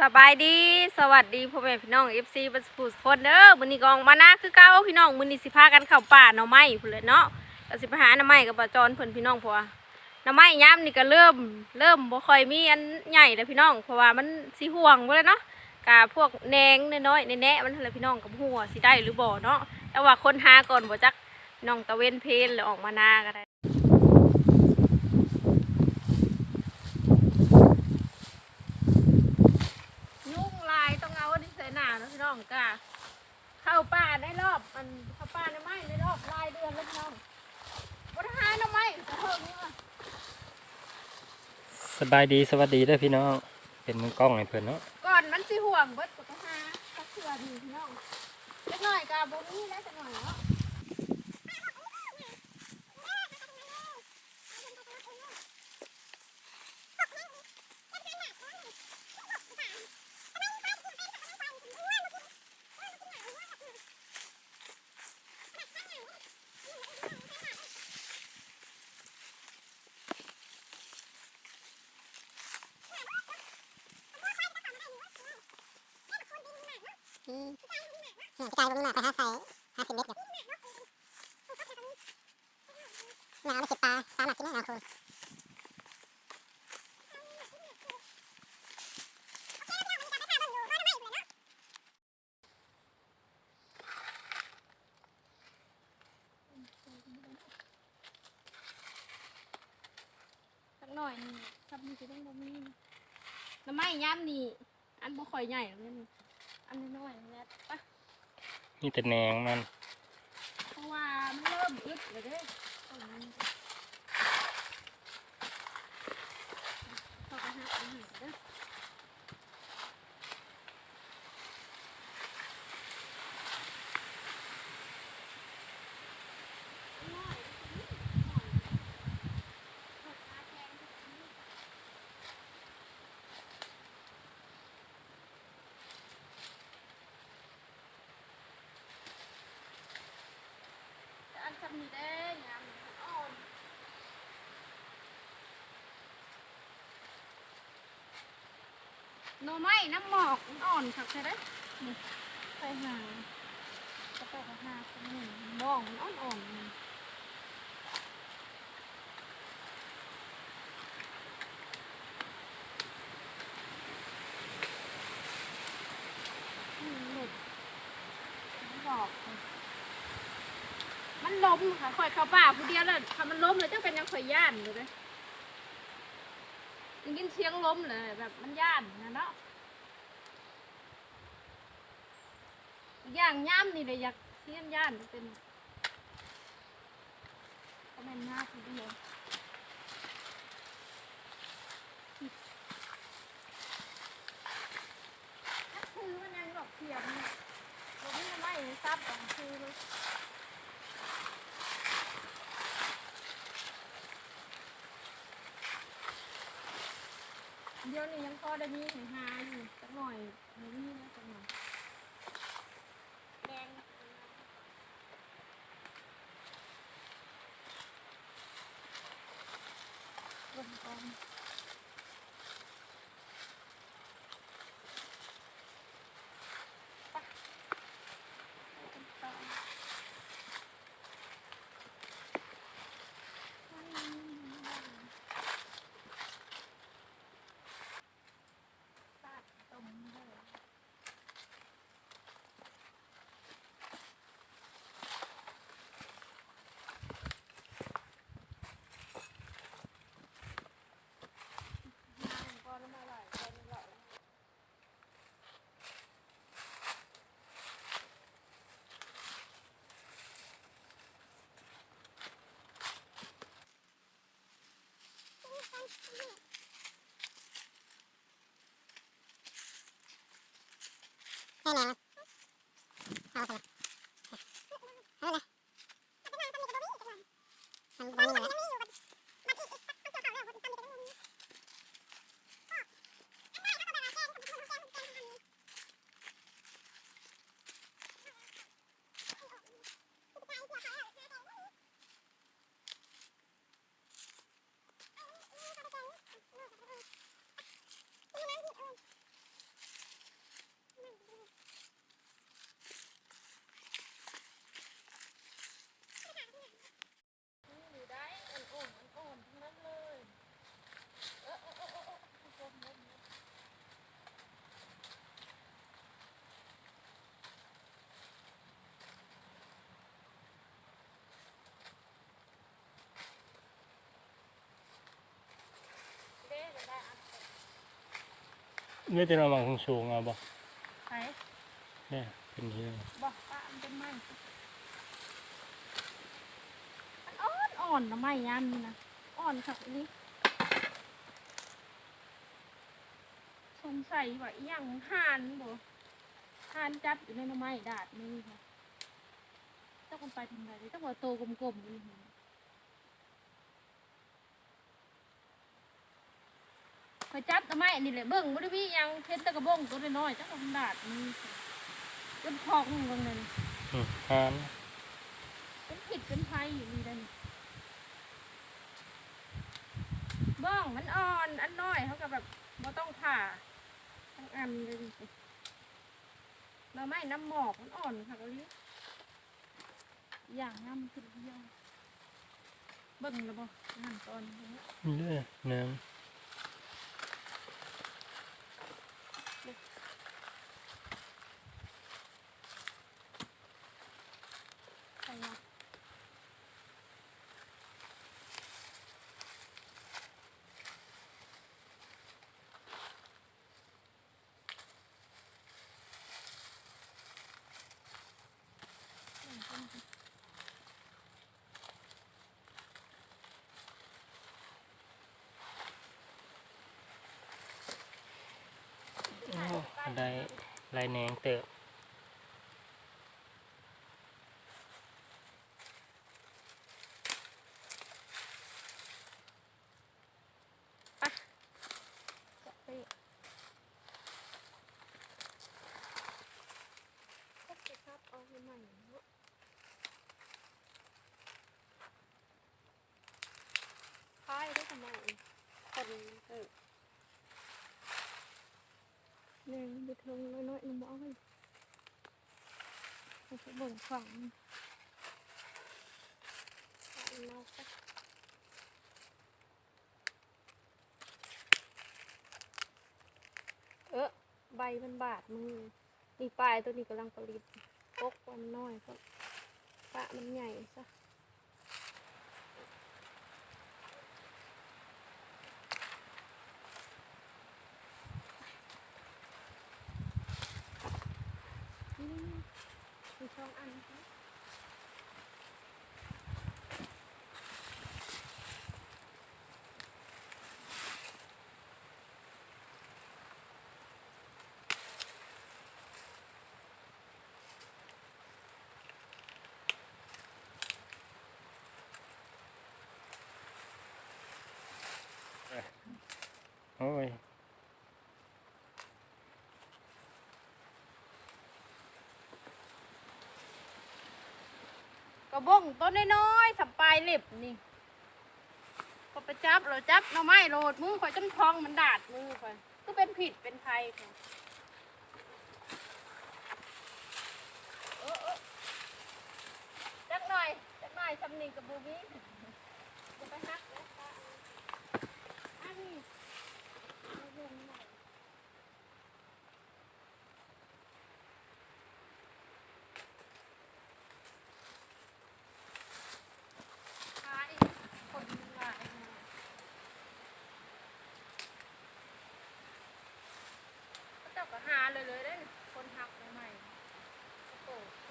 สบายดีสวัสดีพ่อแม่พี่น้องเอฟซีบัสฟูสคนเด้อมื้อนี้กองมานะคือเก่าพี่น้องมื้อนี้สิพากันเข้าป่าหน่อไม้พุ่นเลยเนาะก็สิไปหาหน่อไม้กับป้าจอนเพิ่นพี่น้องพราะว่าหน่อไม้ยามนี่ก็เริ่มเริ่มบ่ค่อยมีอันใหญ่แล้วพี่น้อง เพราะว่ามันสิห่วงบ่เลยเนาะกะพวกแหนงน้อยๆแน่ๆมันหั่นพี่น้องกับหัวสิได้หรือบ่เนาะแต่ว่าคนหาก่อนบ่จักพี่น้องตะเวนเพลนแล้วออกมานาก็ได้ ยุ่งลายต้องเอาอั นนี้ใส่หนานะพี่น้องกะเข้าป่าได้รอบมันเข้าป่าในไม้ในรอบลายเดือนแล้วพี่น้องวัฒหาหน่อไม้กระเทิงนี่ว่ะสบายดีสวัสดีเด้อพี่น้อง เป็นมือกล้องให้เพิ่นเนาะก่อนมันสิห่วงเบิดกระหาตะเสือดีพี่น้องเล็กน้อยกะบ่มีแล้วจักหน่อยเนาะอืม เนี่ยกระจายลงมาไปหาใส่หาสิบเมตรเดียวเนี่ยเอาไปสิบปลาปลาหมักกินได้เอาคุณหน่อยนี่ครับมันสิต้องบ่มีน่อไม้ย่ำนี่ อันบ่ค่อยใหญ่หรอกเนี่ยอันน้อยๆนี่แหละปะ นี่แต่แหนงมันเพราะว่ามันเริ่มอึดเลยเด้ต้นมันเข้าไปหาอาหารเด้อำนี้ได้ยามอ่อนหน่อไม้น้ำหมอกอ่อนค่ะใช่ไหมนี่ไปหาจะไปหาคนหนึ่งมองอ่อนอ่อนๆนี่อืมหลุดมันบอกเลย มค่ะคอยเข้าป่าผู้เดียวแล้วถ้ามันล้มเลยจังเป็นยังคอยย่านอยู่เลยได้ยินเสียงล้มเลยแบบมันย่านนะเนาะอย่างย่ามนี่เลยอยากเสียนย่านเป็นก็เป็นหน้าผู้เดียวคือมันยังดอกเทียมเนี่ยเราไม่ทำไมซับของคือเลย เดี๋ยวนี้ยังพอได้มีให้หาอยู่สักหน่อยมีนะสักหน่อย Cái này nó. ไม่เป็นระวังคงสูงเอาบ่ไปเนี่ยเป็นที่บอกป้ามันเป็นไม้มันอ่อนอ่อนนะไม้ยามนี่นะอ่อนค่ะอันนี้สงสัยว่าอีหยังห่านบ่ห่านจับอยู่ในหน้ำไม้ดาดนี่ค่ะเจ้าคนไปทำไรเจ้าหัวโตกลมๆนี่ ค่ะคอยจับหน้ำไม้นี่แหละเบิ่งบ่ได้มีหยังเห็นแตะกระบงตัวน้อยๆเจ้าคนดาดนี่ค่ะจนพอกมึงเบิ่งนั่นอืมหานเป็นผิดเป็นภัยอยู่นี่เลยบ้องมันอ่อนอันน้อยเขากับแบบบ่ต้องผ่าทั้งอันเลยดิเราไม่น้ำหมอกมันอ่อนค่ะกะลิอย่างน้ำขึ้นเดียวเบิ่งแล้วบ่นั่นตอนนี้นี่เด้อน้ใช่ไหมำโอ้ได้ ลายแหนงเติบ จะไปก็จะครับเอาใหม่ๆเนาะคายได้ทำไมคนเออแรง ไปเทิงน้อยๆนึงบ่อาไว้เราจะบิ่งฝั่งฝั่งนอกไปเออใบมันบาดมือนี่ปลายตัวนี้กำลังผลิตกกมันน้อยก็ปะมันใหญ่ซะ นี่มีช่องอันนะคะ โอ้ยกระบงต้นน้อยๆสับปลายเล็บนี่ก็ไปจับเราจับเราไม่โหลดมือข่อยจนพองมันดาดมือข่อยก็เป็นผิดเป็นภัยค่ะจักหน่อยจักหน่อยชำนิงกับบูบี้จะไปฮักแล้วป้าอันนี้เอาล งหน่อยขายคนหลายนะเจ้าก็หาเลยเลยได้คนหักใหม่ๆโอ้โหโ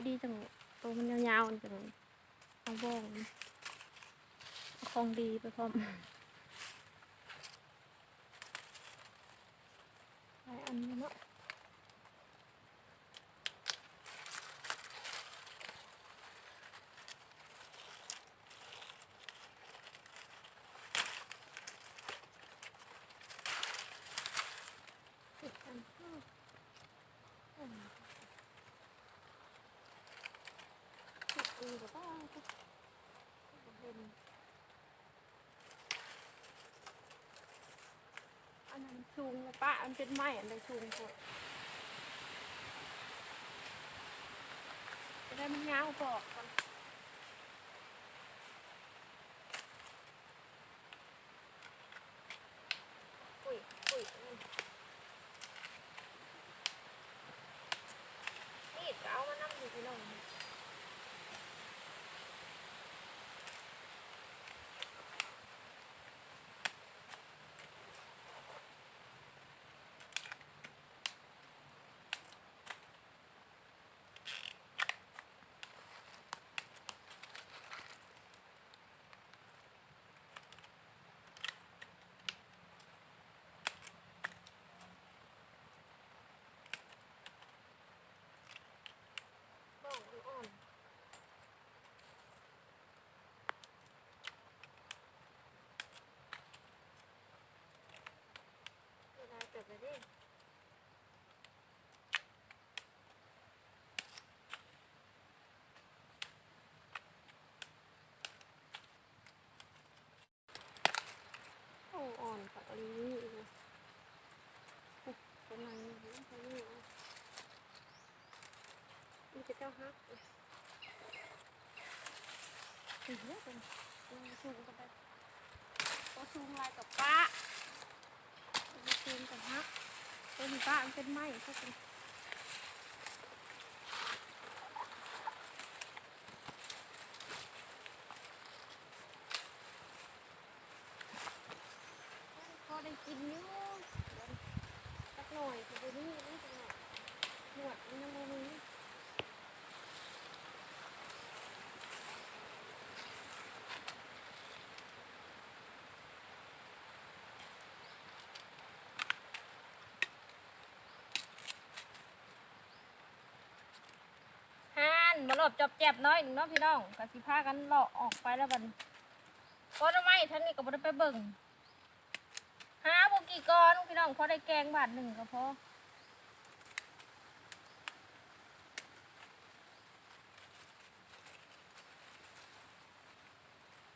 อ้โหพอดีจังตัวมันยาวๆจังเอาบ้องคอาของดีไปพร้อมไปอันนี้เนาะสิบอันอ้าวอืม สิบปีกว่าป้าก็เห็นอันนั้น ปะอันเป็นไม้อันใดชุงกดได้มันยาวปอกก่อนอุ้ยอุ้ยนี่นี่ก็เอามานั่งอยู่ที่น้อง บ้องอ่อนๆเวลาเกิดไปดิโอ้ อนนนี้อีกนะประมาณนี้ประมาณนี้อะมันจะเจ้าฮักถึงเยอะเป็นสูงกันไปก็สูงลายกับป้าสูงกับฮักเป็นป้าเป็นไม้ใช่ไหมอได้กินอยู่สักหน่อยคือนี่นี่จังหน่อยหนวดมันยังบ่มี ฮานมาหลบจอบแจบน้อยหนึ่งเนาะพี่น้องกสิพากันเลาะออกไปแล้วบันก็ทำไมท่านนี้ก็บ่ได้ไปเบิ่งหาบกี่ก้อนพี่น้องพอได้แกงบาทหนึ่งก็พอ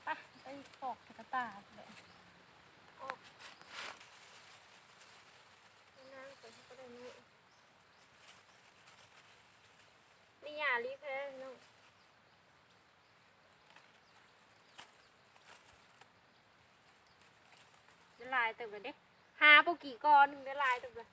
ไปไปออกกระตาเลยออกนางไปก็ได้นี่นี่ยาลีแพ้น้องได้ลายเต็มเลยเด้หาปกี่กอนหนึ่งได้ลายเต็มเลย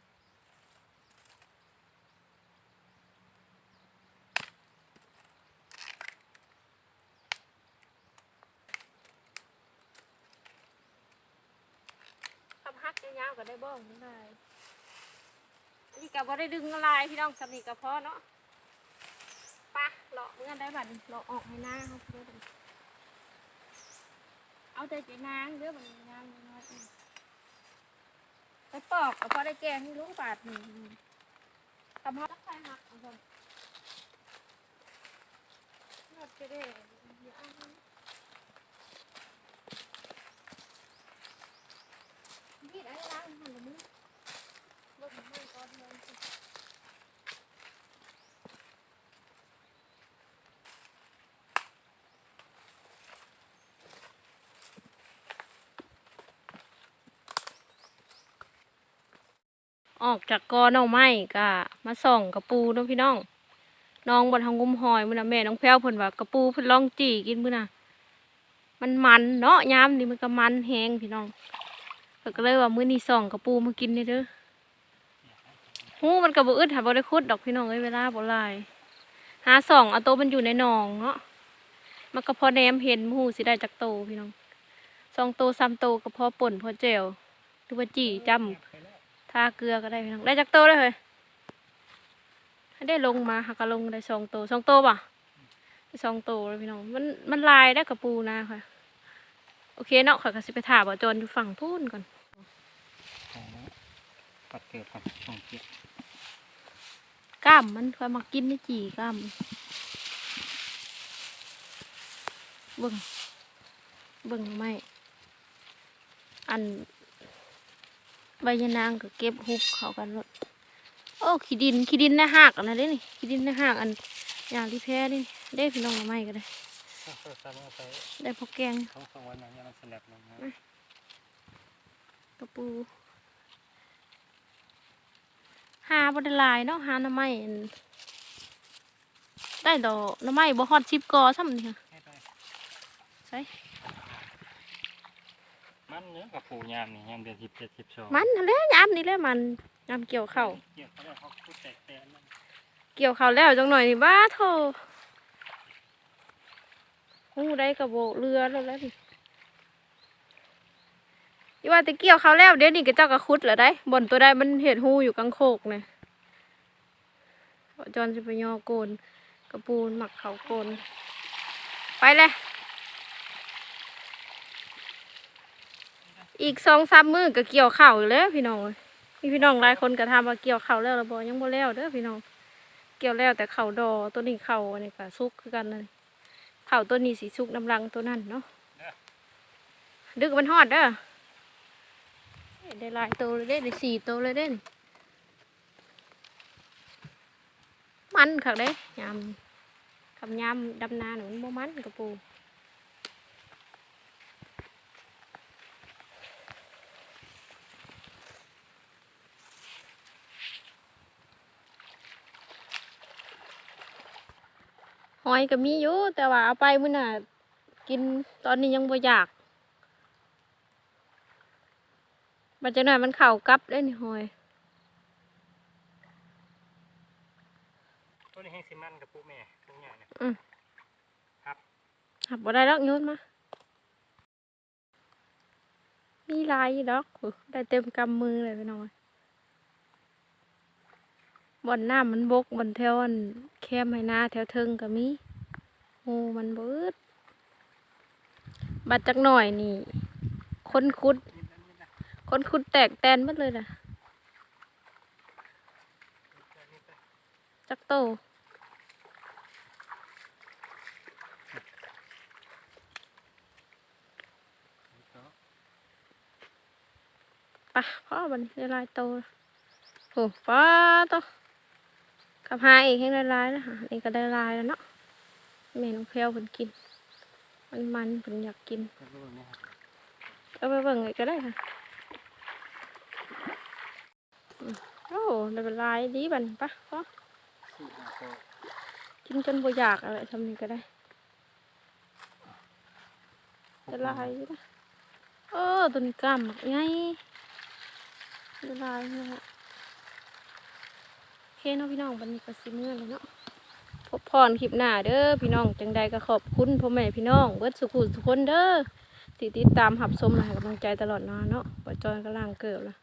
ทำฮักยาวๆก็ได้บ้องได้ลายนี่กับว่าได้ดึงลายพี่น้องสำนีกับพ่อเนาะปะเลาะเมื่อได้บัดนี้เลาะออกให้หน้าเขาเพื่อเอาแต่ใจนางเด้อบัดนี้นางน้อย ไปปอกเอาพอได้แกงให้ลูกบาทหนึ่งทำฮอตใส่หักเอาคนนอดจะได้เดี๋ยอาให้มีดอะไรล้างหันละมึงลดให้ก่อนเลยสิ ออกจากกอหน่อไม้ก็มาส่องกระปูเน้องพี่น้อง น้องบนทางงุมหอยมื้อนะแม่น้องแพ้วเพิ่นว่ากระปูเพิ่นลองจีกินมื้อนะมันมันเนาะยามนี่มันก็มันแฮงพี่น้องเพิ่นก็เลยว่ามื้อนี้ส่องกระปูมากินเด้อเด้อหูมันก็บ่อึดหาบ่ได้ขุดดอกพี่น้องเอ้ยเวลาบ่หลายหาส่องเอาโตมันอยู่ในหนองเนาะมันก็พอแนมเห็นหูสิได้จากโตพี่น้องสองโตสามโตก็พอป่นพอแจ่วหรือว่าจีจ้ำ ทาเกลือก็ได้พี่น้องได้จักโตได้เลยให้ได้ลงมาหักกะลงได้สองโตสองโตป่ะได้สองโตเลยพี่น้องมันมันลายได้กับปูนาค่ะ โอเคเนาะข่อยก็สิไปถามบ่จอนอยู่ฝั่งพูนก่อนปัดเกิดก่อนส่งเกียร์กล้ามมันค่อยมากินได้จีกล้ามเบิ่งเบิ่งไม่อัน ใบยะนางก็เก็บหุบเขากันรถโอ้ขี้ดินขี้ดินในหากอันนั้นเด้นี่ขี้ดินในหากอันอย่างที่แพ้นี่ได้พี่น้องมาไม่ก็ได้ถ้าเกิดการเอาไปได้พอแกงท้องสองวันนั้นยังมันสลับลงนะกระปูหาบไดหลายเนาะหาหน้ำไม้อันได้ดอกหน้ำไม้บ่ฮอดชิปกอซ้ำนี่ค่ะใช่ มันเนื้อกับปูยามนี่ยามเดือนสิบเจ็ดสิบสองมันนั่นแหละยามนี่แหละมันยามเกี่ยวข้าวเกี่ยวเขาแล้วเขาพูดแตกแตนมันเกี่ยวข้าวแล้วจังหน่อยนี่บ้าโทหูได้กระโบกเรือแล้วแล้วนี่ยี่ว่าแต่เกี่ยวข้าวแล้วเดี๋ยวนี้ก็เจ้ากระคุดเหรอได้บนตัวใดมันเห็ดหูอยู่กลางโคกเนี่ยจอนจะไปยอโกนกระปูนหมักเขาโกนไปเลย อีกสองสามมือก็เกี่ยวเข้าอยู่แล้วพี่น้องมีพี่น้องหลายคนก็ทำว่าเกี่ยวเข้าแล้วระบอยังบ่แล้วเด้อพี่น้อง เกี่ยวแล้วแต่เข่าดอตัวนี้เข่าอันนี้ก็ซุกคือกันเลยเข่าตัวนี้สีซุกน้ำรังตัวนั้นเนาะดึกมันฮอดเด้อได้หลายตัวเลยเด้ได้สี่ตัวเลยเด้นี่มันคักเด้ยามคำยามดำนาหนูมันบ่มันกระปู อยก็มีอยู่แต่ว่าเอาไปมื้อน่ะกินตอนนี้ยังบ่อยากบัดจังหน่อยมันเข่ากลับได้นี่หอยตัวนี้แห้งซีมันกับปูแม่ปูใหญ่เนี่ยหับบ่ได้ดอกโยนมา มีลายอยู่ดอกโอ้ได้เต็มกำมือเลยพี่น้องเอ้ย บ่อนน้ำมันบกบนแถวอันแคมให้หน้าแถวเทิงก็มีโอ้มันเบิดบัดจักหน่อยนี่ คนคุด คนคุดแตกแตนหมดเลยนะจักโตปะพ่อบันละลายโตโอ้ป้าโต กับหาอีกให้ละลายแล้วค่ะนี่ก็ได้ลายแล้วเนาะแม่น้องแพรวเพิ่นกิน มันมันๆเพิ่นอยากกินเอาไปเบิ่งเลยก็ได้ค่ะอืมโอ้ได้เป็นลายดีบันปะพ่อสี่ห้าตัวกินจนบ่อยากอะไรทำนี่ก็ได้จะลายอยู่นะเออตัวนี้กล้ามบักไงละลายนี่แหละ เคเนาะพี่น้องวันนี้ก็สิเมื่อเลยเนาะพบพรคลิปหน้าเด้อพี่น้องจังใดก็ขอบคุณพ่อแม่พี่น้องเบิดสุขุสุคนเด้อติดติดตามหับสมให้กำลังใจตลอดนอนเนาะปอจจอนกำลังเกิดละ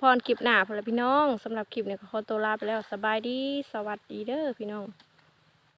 พรคลิปหน้าพอละพี่น้องสำหรับคลิปเนี่ยก็ขอตัวลาไปแล้วสบายดี สวัสดีเด้อพี่น้อง